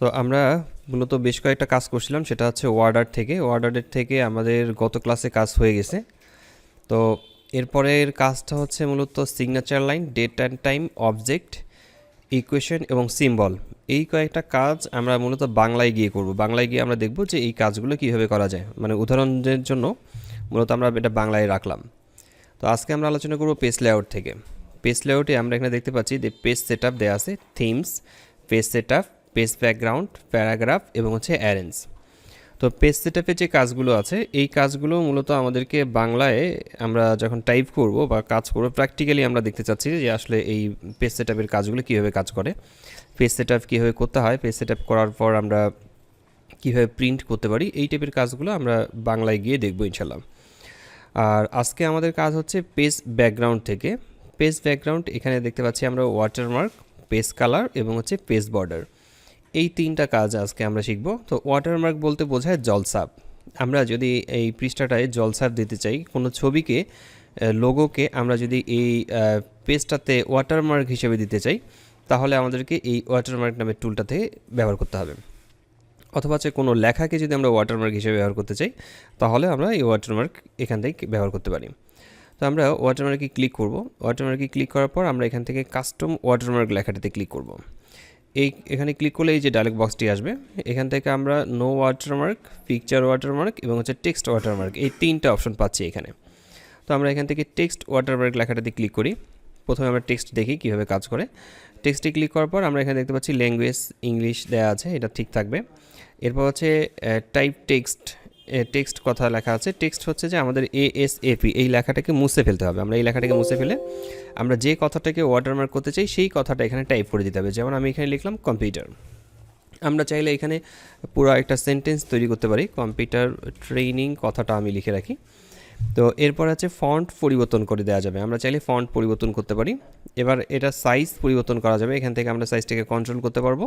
তো আমরা মূলত বেশ কয়েকটা কাজ করছিলাম, সেটা হচ্ছে ওয়ার্ডার থেকে। ওয়ার্ডারের থেকে আমাদের গত ক্লাসে কাজ হয়ে গেছে। তো এরপরের কাজটা হচ্ছে মূলত signature line date and time object equation এবং সিম্বল এই কয়েকটা কাজ আমরা মূলত বাংলায় গিয়ে করব। বাংলায় গিয়ে আমরা দেখব যে এই কাজগুলো কীভাবে করা যায়। মানে উদাহরণের জন্য মূলত আমরা এটা বাংলায় রাখলাম। তো আজকে আমরা আলোচনা করব পেজ লেআউট থেকে। পেজ লেআউটে আমরা এখানে দেখতে পাচ্ছি যে পেজ সেট আপ দেওয়া আছে themes page set up page background, paragraph এবং হচ্ছে অ্যারেঞ্জ। তো পেজ সেটআপে যে কাজগুলো আছে, এই কাজগুলো মূলত আমাদেরকে বাংলায় আমরা যখন টাইপ করব বা কাজ করব, প্র্যাকটিক্যালি আমরা দেখতে চাচ্ছি যে আসলে এই পেজ সেটআপের কাজগুলো কীভাবে কাজ করে। পেজ সেটআপ কীভাবে করতে হয় পেজ সেটআপ করার পর আমরা কীভাবে প্রিন্ট করতে পারি, এই টাইপের কাজগুলো আমরা বাংলায় গিয়ে দেখব ইনশাল্লাহ আর আজকে আমাদের কাজ হচ্ছে পেজ ব্যাকগ্রাউন্ড থেকে। পেজ ব্যাকগ্রাউন্ড, এখানে দেখতে পাচ্ছি আমরা ওয়াটারমার্ক পেজ কালার এবং হচ্ছে পেজ বর্ডার এই তিনটা কাজ আজকে আমরা শিখব। তো ওয়াটারমার্ক বলতে বোঝায় জলসাপ। আমরা যদি এই পৃষ্ঠাটায় জলসাপ দিতে চাই, কোনো ছবিকে লোগোকে আমরা যদি এই পেজটাতে ওয়াটারমার্ক হিসেবে দিতে চাই, তাহলে আমাদেরকে এই ওয়াটারমার্ক নামের টুলটাতে ব্যবহার করতে হবে। অথবা হচ্ছে কোনো লেখাকে যদি আমরা ওয়াটারমার্ক হিসেবে ব্যবহার করতে চাই, তাহলে আমরা এই ওয়াটারমার্ক এখান থেকে ব্যবহার করতে পারি। তো আমরা ওয়াটারমার্কে ক্লিক করব। ওয়াটারমার্কে ক্লিক করার পর আমরা এখান থেকে কাস্টম ওয়াটারমার্ক লেখাটাতে ক্লিক করব। এই, এখানে ক্লিক করলে এই যে ডায়লগ বক্সটি আসবে, এখান থেকে আমরা নো ওয়াটারমার্ক পিকচার ওয়াটারমার্ক এবং হচ্ছে টেক্সট ওয়াটারমার্ক এই তিনটা অপশন পাচ্ছি এখানে। তো আমরা এখান থেকে টেক্সট ওয়াটারমার্ক লেখাটাতে ক্লিক করি। প্রথমে আমরা টেক্সট দেখি কীভাবে কাজ করে। টেক্সটে ক্লিক করার পর আমরা এখানে দেখতে পাচ্ছি ল্যাঙ্গুয়েজ ইংলিশ দেওয়া আছে, এটা ঠিক থাকবে। এরপর হচ্ছে টাইপ টেক্সট টেক্সট কথা লেখা আছে। টেক্সট হচ্ছে যে আমাদের এ এস এপি এই লেখাটাকে মুছে ফেলতে হবে। আমরা এই লেখাটাকে মুছে ফেলে আমরা যে কথাটাকে ওয়াটারমার্ক করতে চাই, সেই কথাটা এখানে টাইপ করে দিতে হবে। যেমন আমি এখানে লিখলাম কম্পিউটার আমরা চাইলে এখানে পুরো একটা সেন্টেন্স তৈরি করতে পারি। কম্পিউটার ট্রেনিং কথাটা আমি লিখে রাখি। তো এরপর আছে ফন্ট পরিবর্তন করে দেওয়া যাবে। আমরা চাইলে ফন্ট পরিবর্তন করতে পারি। এবার এটা সাইজ পরিবর্তন করা যাবে। এখান থেকে আমরা সাইজটাকে কন্ট্রোল করতে পারব।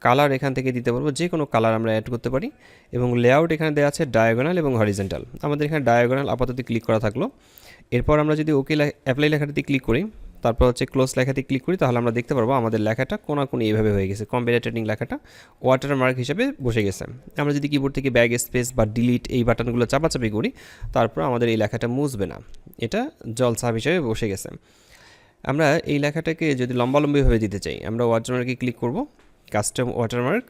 কালার এখান থেকে দিতে পারব। যে কোনো কালার আমরা অ্যাড করতে পারি। এবং লেআউট এখানে দেওয়া আছে ডায়াগোনাল এবং হরিজেন্টাল আমাদের এখানে ডায়াগোনাল আপাতত ক্লিক করা থাকল। এরপর আমরা যদি ওকে অ্যাপ্লাই লেখাটাতে ক্লিক করি তারপর হচ্ছে ক্লোজ লেখাতে ক্লিক করি, তাহলে আমরা দেখতে পারব আমাদের লেখাটা কোনা কোন এইভাবে হয়ে গেছে। ট্রেনিং লেখাটা ওয়াটার মার্ক হিসেবে বসে গেছে। আমরা যদি কিবোর্ড থেকে ব্যাগ স্পেস বা ডিলিট এই বাটনগুলো চাপাচাপি করি, তারপর আমাদের এই লেখাটা মুছবে না। এটা জল জলসাপ হিসেবে বসে গেছে। আমরা এই লেখাটাকে যদি লম্বালম্বিভাবে দিতে চাই, আমরা ওয়াটারমার্কে ক্লিক করব কাস্টম ওয়াটারমার্ক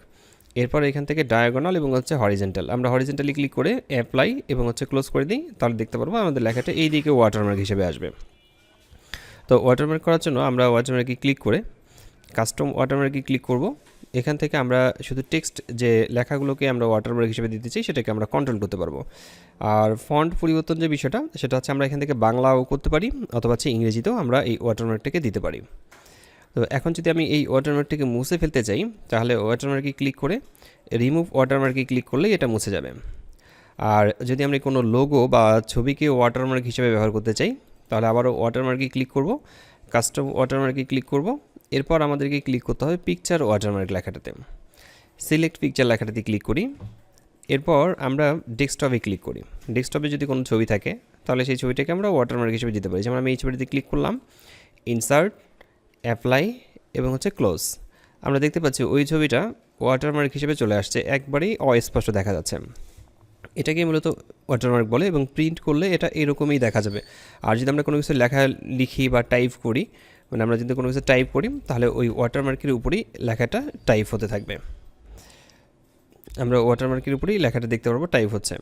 এরপর এখান থেকে ডায়াগোনাল এবং হচ্ছে হরিজেন্টাল আমরা হরিজেন্টালি ক্লিক করে অ্যাপ্লাই এবং হচ্ছে ক্লোজ করে দিই, তাহলে দেখতে পারব আমাদের লেখাটা এই দিকে ওয়াটারমার্ক হিসেবে আসবে। তো ওয়াটারমার্ক করার জন্য আমরা ওয়াটারমার্কে ক্লিক করে কাস্টম ওয়াটারমার্কে ক্লিক করব। এখান থেকে আমরা শুধু টেক্সট যে লেখাগুলোকে আমরা ওয়াটারমার্ক হিসেবে দিতে চাই, সেটাকে আমরা কন্ট্রোল করতে পারব। আর ফন্ট পরিবর্তন যে বিষয়টা, সেটা হচ্ছে আমরা এখান থেকে বাংলাও করতে পারি, অথবা হচ্ছে ইংরেজিতেও আমরা এই ওয়াটারমার্কটাকে দিতে পারি। তো এখন যদি আমি এই ওয়াটারমার্কটিকে মুছে ফেলতে চাই, তাহলে ওয়াটারমার্কে ক্লিক করে রিমুভ ওয়াটারমার্কে ক্লিক করলেই এটা মুছে যাবে। আর যদি আমরা কোনো লোগো বা ছবিকে ওয়াটারমার্ক হিসেবে ব্যবহার করতে চাই তাহলে আবারও ওয়াটারমার্কে ক্লিক করব কাস্টম ওয়াটারমার্কে ক্লিক করব, এরপর আমাদেরকে ক্লিক করতে হবে পিকচার ওয়াটারমার্ক লেখাটাতে। সিলেক্ট পিকচার লেখাটাতে ক্লিক করি, এরপর আমরা ডেস্কটপে ক্লিক করি। ডেস্কটপে যদি কোনো ছবি থাকে, তাহলে সেই ছবিটাকে আমরা ওয়াটারমার্ক হিসেবে দিতে পারি। যেমন আমি এই ছবিটিতে ক্লিক করলাম ইনসার্ট অ্যাপ্লাই এবং হচ্ছে ক্লোজ আমরা দেখতে পাচ্ছি ওই ছবিটা ওয়াটারমার্ক হিসেবে চলে আসছে, একবারেই অস্পষ্ট দেখা যাচ্ছে। এটাকে মূলত ওয়াটারমার্ক বলে এবং প্রিন্ট করলে এটা এরকমই দেখা যাবে। আর যদি আমরা কোনো কিছু লেখা লিখি বা টাইপ করি মানে আমরা যদি কোনো কিছু টাইপ করি, তাহলে ওই ওয়াটারমার্কের উপরেই লেখাটা টাইপ হতে থাকবে। আমরা ওয়াটারমার্কের উপরেই লেখাটা দেখতে পারব টাইপ হচ্ছে।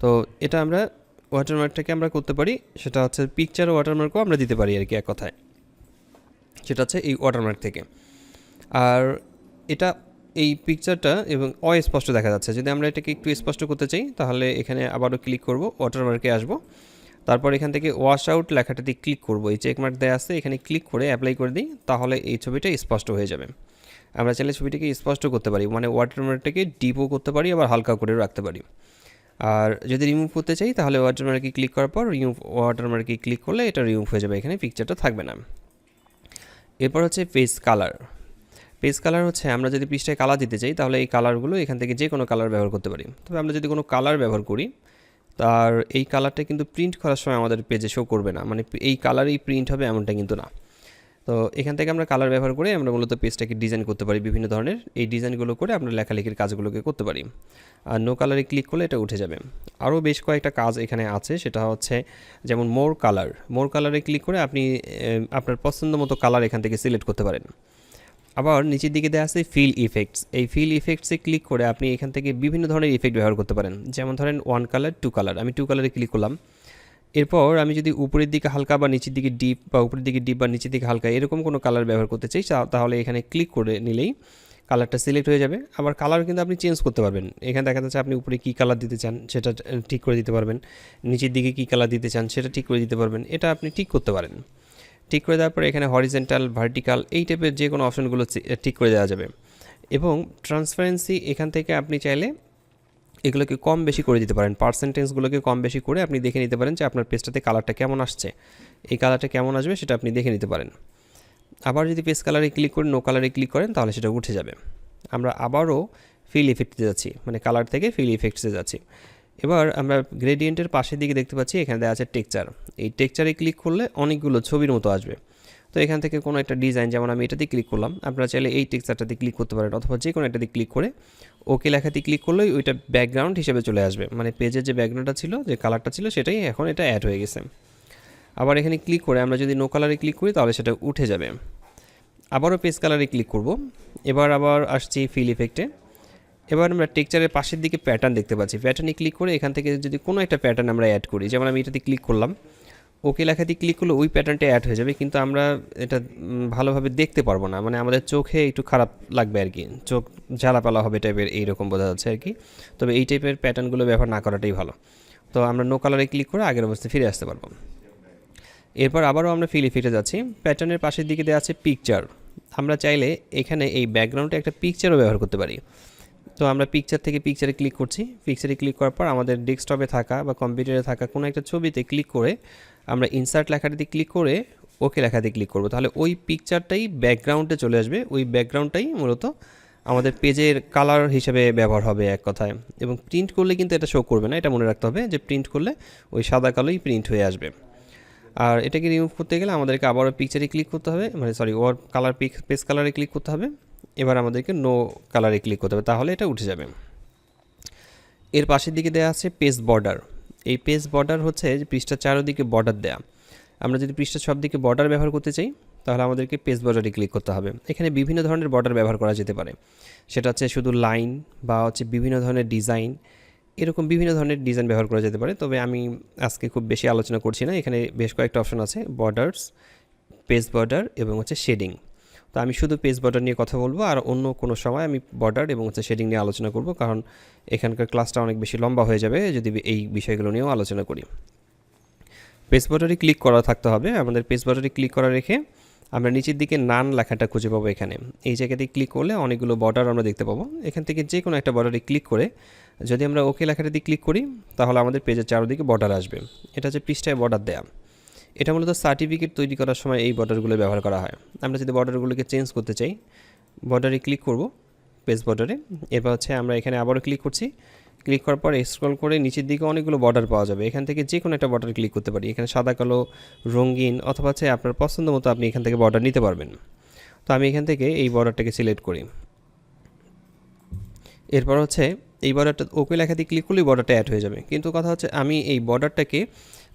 তো এটা আমরা ওয়াটারমার্কটাকে আমরা করতে পারি, সেটা হচ্ছে পিকচার ওয়াটারমার্কও আমরা দিতে পারি আর কি এক কথায়। সেটা হচ্ছে এই ওয়াটারমার্ক থেকে। আর এটা এই পিকচারটা এবং অস্পষ্ট দেখা যাচ্ছে। যদি আমরা এটাকে একটু স্পষ্ট করতে চাই, তাহলে এখানে আবারও ক্লিক করব ওয়াটারমার্কে আসব। তারপর এখান থেকে ওয়াশ আউট লেখাটাতে ক্লিক করব। এই চেকমার্ক দেওয়া আছে, এখানে ক্লিক করে অ্যাপ্লাই করে দিই, তাহলে এই ছবিটা স্পষ্ট হয়ে যাবে। আমরা চাইলে ছবিটাকে স্পষ্ট করতে পারি মানে ওয়াটারমার্কটাকে ডিপও করতে পারি, আবার হালকা করেও রাখতে পারি। আর যদি রিমুভ করতে চাই, তাহলে ওয়াটারমার্কে ক্লিক করার পর রিমুভ ওয়াটারমার্কে ক্লিক করলে এটা রিমুভ হয়ে যাবে, এখানে পিকচারটা থাকবে না। এরপর হচ্ছে ফেস কালার পেজ কালার হচ্ছে আমরা যদি পৃষ্ঠায় কালার দিতে চাই, তাহলে এই কালারগুলো এখান থেকে যে কোনো কালার ব্যবহার করতে পারি। তবে আমরা যদি কোনো কালার ব্যবহার করি, তার এই কালারটা কিন্তু প্রিন্ট করার সময় আমাদের পেজে শো করবে না। মানে এই কালারই প্রিন্ট হবে এমনটা কিন্তু না। তো এখান থেকে আমরা কালার ব্যবহার করে আমরা মূলত পেজটাকে ডিজাইন করতে পারি বিভিন্ন ধরনের। এই ডিজাইনগুলো করে আমরা লেখালেখির কাজগুলোকে করতে পারি। আর নো কালারে ক্লিক করলে এটা উঠে যাবে। আরও বেশ কয়েকটা কাজ এখানে আছে। সেটা হচ্ছে যেমন মোর কালার মোর কালারে ক্লিক করে আপনি আপনার পছন্দ মতো কালার এখান থেকে সিলেক্ট করতে পারেন। আবার নিচের দিকে দেওয়া আছে ফিল ইফেক্টস এই ফিল ইফেক্টসে ক্লিক করে আপনি এখান থেকে বিভিন্ন ধরনের ইফেক্ট ব্যবহার করতে পারেন। যেমন ধরেন ওয়ান কালার টু কালার আমি টু কালারে ক্লিক করলাম। এরপর আমি যদি উপরের দিকে হালকা বা নিচের দিকে ডিপ বা উপরের দিকে ডিপ বা নিচের দিকে হালকা এরকম কোনো কালার ব্যবহার করতে চাই তাহলে এখানে ক্লিক করে নিলেই কালারটা সিলেক্ট হয়ে যাবে। আবার কালার কিন্তু আপনি চেঞ্জ করতে পারবেন। এখানে দেখা যাচ্ছে আপনি উপরে কী কালার দিতে চান, সেটা ঠিক করে দিতে পারবেন। নিচের দিকে কী কালার দিতে চান, সেটা ঠিক করে দিতে পারবেন। এটা আপনি ঠিক করতে পারেন। ঠিক করে দেওয়ার পরে এখানে হরিজেন্টাল ভার্টিক্যাল এই টাইপের যে কোনো অপশনগুলো ঠিক করে দেওয়া যাবে। এবং ট্রান্সপারেন্সি এখান থেকে আপনি চাইলে এগুলোকে কম বেশি করে দিতে পারেন। পার্সেন্টেজগুলোকে কম বেশি করে আপনি দেখে নিতে পারেন যে আপনার পেজটাতে কালারটা কেমন আসছে। এই কালারটা কেমন আসবে সেটা আপনি দেখে নিতে পারেন। আবার যদি পেজ কালারে ক্লিক করে নো কালারে ক্লিক করেন, তাহলে সেটা উঠে যাবে। আমরা আবারও ফিল ইফেক্টে যাচ্ছি। মানে কালার থেকে ফিল ইফেক্টসে যাচ্ছি। এবার আমরা গ্রেডিয়েন্টের পাশের দিকে দেখতে পাচ্ছি, এখানে দেওয়া আছে টেক্সচার এই টেক্সচারে ক্লিক করলে অনেকগুলো ছবির মতো আসবে। তো এখান থেকে কোনো একটা ডিজাইন যেমন আমি এটাতে ক্লিক করলাম, আপনারা চাইলে এই টেক্সচারটাতে ক্লিক করতে পারেন, অথবা যে কোনো একটাতে ক্লিক করে ওকে লেখাতে ক্লিক করলেই ওইটা ব্যাকগ্রাউন্ড হিসেবে চলে আসবে। মানে পেজের যে ব্যাকগ্রাউন্ডটা ছিল, যে কালারটা ছিল, সেটাই এখন এটা অ্যাড হয়ে গেছে। আবার এখানে ক্লিক করে আমরা যদি নো কালারে ক্লিক করি, তাহলে সেটা উঠে যাবে। আবারও পেজ কালারে ক্লিক করব। এবার আবার আসছি ফিল ইফেক্টে এবার আমরা টেক্সচারের পাশের দিকে প্যাটার্ন দেখতে পাচ্ছি। প্যাটার্নে ক্লিক করে এখান থেকে যদি কোনো একটা প্যাটার্ন আমরা অ্যাড করি, যেমন আমি এটাতে ক্লিক করলাম ওকে লেখাতে ক্লিক করলে ওই প্যাটার্নটা অ্যাড হয়ে যাবে, কিন্তু আমরা এটা ভালোভাবে দেখতে পারব না। মানে আমাদের চোখে একটু খারাপ লাগবে আর কি। চোখ জ্বালাপালা হবে টাইপের এইরকম বোঝা যাচ্ছে আর কি। তবে এই টাইপের প্যাটার্নগুলো ব্যবহার না করাটাই ভালো। তো আমরা নো কালারে ক্লিক করে আগের অবস্থায় ফিরে আসতে পারব। এরপর আবারও আমরা ফিল ইফেক্টে যাচ্ছি। প্যাটার্নের পাশের দিকে দেওয়া আছে পিকচার আমরা চাইলে এখানে এই ব্যাকগ্রাউন্ডে একটা পিকচারও ব্যবহার করতে পারি। তো আমরা পিকচার থেকে পিকচারে ক্লিক করছি। পিকচারে ক্লিক করার পর আমাদের ডেস্কটপে থাকা বা কম্পিউটারে থাকা কোনো একটা ছবিতে ক্লিক করে আমরা ইনসার্ট লেখাটাতে ক্লিক করে ওকে লেখাতে ক্লিক করব। তাহলে ওই পিকচারটাই ব্যাকগ্রাউন্ডে চলে আসবে। ওই ব্যাকগ্রাউন্ডটাই মূলত আমাদের পেজের কালার হিসেবে ব্যবহার হবে এক কথায়। এবং প্রিন্ট করলে কিন্তু এটা শো করবে না। এটা মনে রাখতে হবে যে প্রিন্ট করলে ওই সাদা কালোই প্রিন্ট হয়ে আসবে। আর এটাকে রিমুভ করতে গেলে আমাদেরকে আবারও পিকচারে ক্লিক করতে হবে। মানে সরি ওর কালার পিক পেজ কালারে ক্লিক করতে হবে। এবার আমাদেরকে নো কালারে ক্লিক করতে হবে, তাহলে এটা উঠে যাবে। এর পাশের দিকে দেওয়া আছে পেজ বর্ডার এই পেজ বর্ডার হচ্ছে যে পৃষ্ঠার চারোদিকে বর্ডার দেয়া। আমরা যদি পৃষ্ঠার সব দিকে বর্ডার ব্যবহার করতে চাই, তাহলে আমাদেরকে পেজ বর্ডারে ক্লিক করতে হবে। এখানে বিভিন্ন ধরনের বর্ডার ব্যবহার করা যেতে পারে। সেটা হচ্ছে শুধু লাইন বা হচ্ছে বিভিন্ন ধরনের ডিজাইন এরকম বিভিন্ন ধরনের ডিজাইন ব্যবহার করা যেতে পারে। তবে আমি আজকে খুব বেশি আলোচনা করছি না। এখানে বেশ কয়েকটা অপশন আছে বর্ডার্স পেজ বর্ডার এবং হচ্ছে শেডিং তো আমি শুধু পেজ বর্ডার নিয়ে কথা বলব আর অন্য কোনো সময় আমি বর্ডার এবং হচ্ছে শেডিং নিয়ে আলোচনা করব, কারণ এখানকার ক্লাসটা অনেক বেশি লম্বা হয়ে যাবে যদি এই বিষয়গুলো নিয়েও আলোচনা করি। পেজ বর্ডারে ক্লিক করা থাকতে হবে। আমাদের পেজ বর্ডারে ক্লিক করা রেখে আমরা নিচের দিকে নান লেখাটা খুঁজে পাবো এখানে। এই জায়গাতে ক্লিক করলে অনেকগুলো বর্ডার আমরা দেখতে পাবো। এখান থেকে যে কোনো একটা বর্ডারে ক্লিক করে যদি আমরা ওকে লেখাটাতে ক্লিক করি, তাহলে আমাদের পেজের চারদিকে বর্ডার আসবে। এটা হচ্ছে পৃষ্ঠায় বর্ডার দেয়া। এটা মূলত সার্টিফিকেট তৈরি করার সময় এই বর্ডারগুলো ব্যবহার করা হয়। আমরা যদি বর্ডারগুলোকে চেঞ্জ করতে চাই বর্ডারে ক্লিক করব পেজ বর্ডারে এরপর হচ্ছে আমরা এখানে আবারও ক্লিক করছি। ক্লিক করার পর স্ক্রল করে নিচের দিকে অনেকগুলো বর্ডার পাওয়া যাবে। এখান থেকে যে কোনো একটা বর্ডার ক্লিক করতে পারি। এখানে সাদা, কালো, রঙিন অথবা হচ্ছে আপনার পছন্দ মতো আপনি এখান থেকে বর্ডার নিতে পারবেন। তো আমি এখান থেকে এই বর্ডারটাকে সিলেক্ট করি। এরপর হচ্ছে এই বর্ডারটা ওকে লেখাতে ক্লিক করলেই বর্ডারটা অ্যাড হয়ে যাবে। কিন্তু কথা হচ্ছে আমি এই বর্ডারটাকে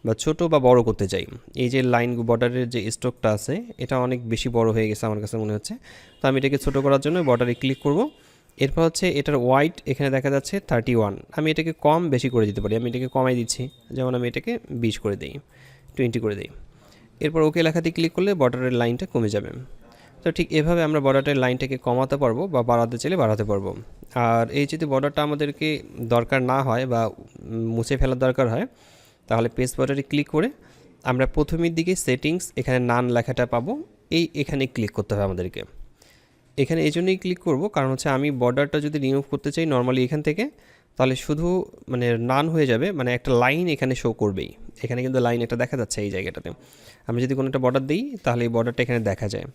বা ছোট বা বড় করতে চাই। এই যে লাইন বর্ডারের যে স্ট্রোকটা আছে, এটা অনেক বেশি বড় হয়ে গেছে আমার কাছে মনে হচ্ছে। তো আমি এটাকে ছোট করার জন্য বর্ডারে ক্লিক করব। এরপর হচ্ছে এটার ওয়াইট এখানে দেখা যাচ্ছে থার্টি ওয়ান আমি এটাকে কম বেশি করে দিতে পারি। আমি এটাকে কমাই দিচ্ছি। যেমন আমি এটাকে বিশ করে দিই টোয়েন্টি করে দিই। এরপর ওকে লেখাতে ক্লিক করলে বর্ডারের লাইনটা কমে যাবে। তো ঠিক এভাবে আমরা বর্ডারের লাইনটাকে কমাতে পারব বা বাড়াতে চাইলে বাড়াতে পারব। আর এই যদি বর্ডারটা আমাদেরকে দরকার না হয় বা মুছে ফেলার দরকার হয় তাহলে পেজ বর্ডারে ক্লিক করে আমরা প্রথমের দিকে সেটিংস এখানে নান লেখাটা পাবো। এই এখানে ক্লিক করতে হবে আমাদেরকে। এখানে এই জন্যই ক্লিক করব, কারণ হচ্ছে আমি বর্ডারটা যদি রিমুভ করতে চাই নর্মালি এখান থেকে, তাহলে শুধু মানে নান হয়ে যাবে মানে একটা লাইন এখানে শো করবেই। এখানে কিন্তু লাইন একটা দেখা যাচ্ছে এই জায়গাটাতে। আমি যদি কোনো একটা বর্ডার দিই, তাহলে এই বর্ডারটা এখানে দেখা যায়।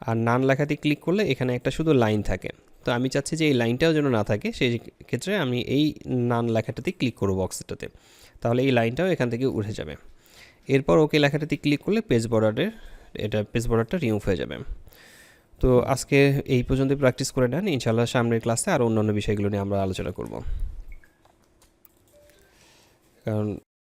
আর নান লেখাতে ক্লিক করলে এখানে একটা শুধু লাইন থাকে। তো আমি চাচ্ছি যে এই লাইনটাও যেন না থাকে, সেই ক্ষেত্রে আমি এই নান লেখাটাতে ক্লিক করব বক্সটাতে তাহলে এই লাইনটাও এখান থেকে উঠে যাবে। এরপর ওকে লেখাটাতে ক্লিক করলে পেজ বর্ডারের এটা পেজ বর্ডারটা রিমুভ হয়ে যাবে। তো আজকে এই পর্যন্ত প্র্যাকটিস করে নেন। ইনশাল্লাহ সামনের ক্লাসে আরও অন্যান্য বিষয়গুলো নিয়ে আমরা আলোচনা করব। কারণ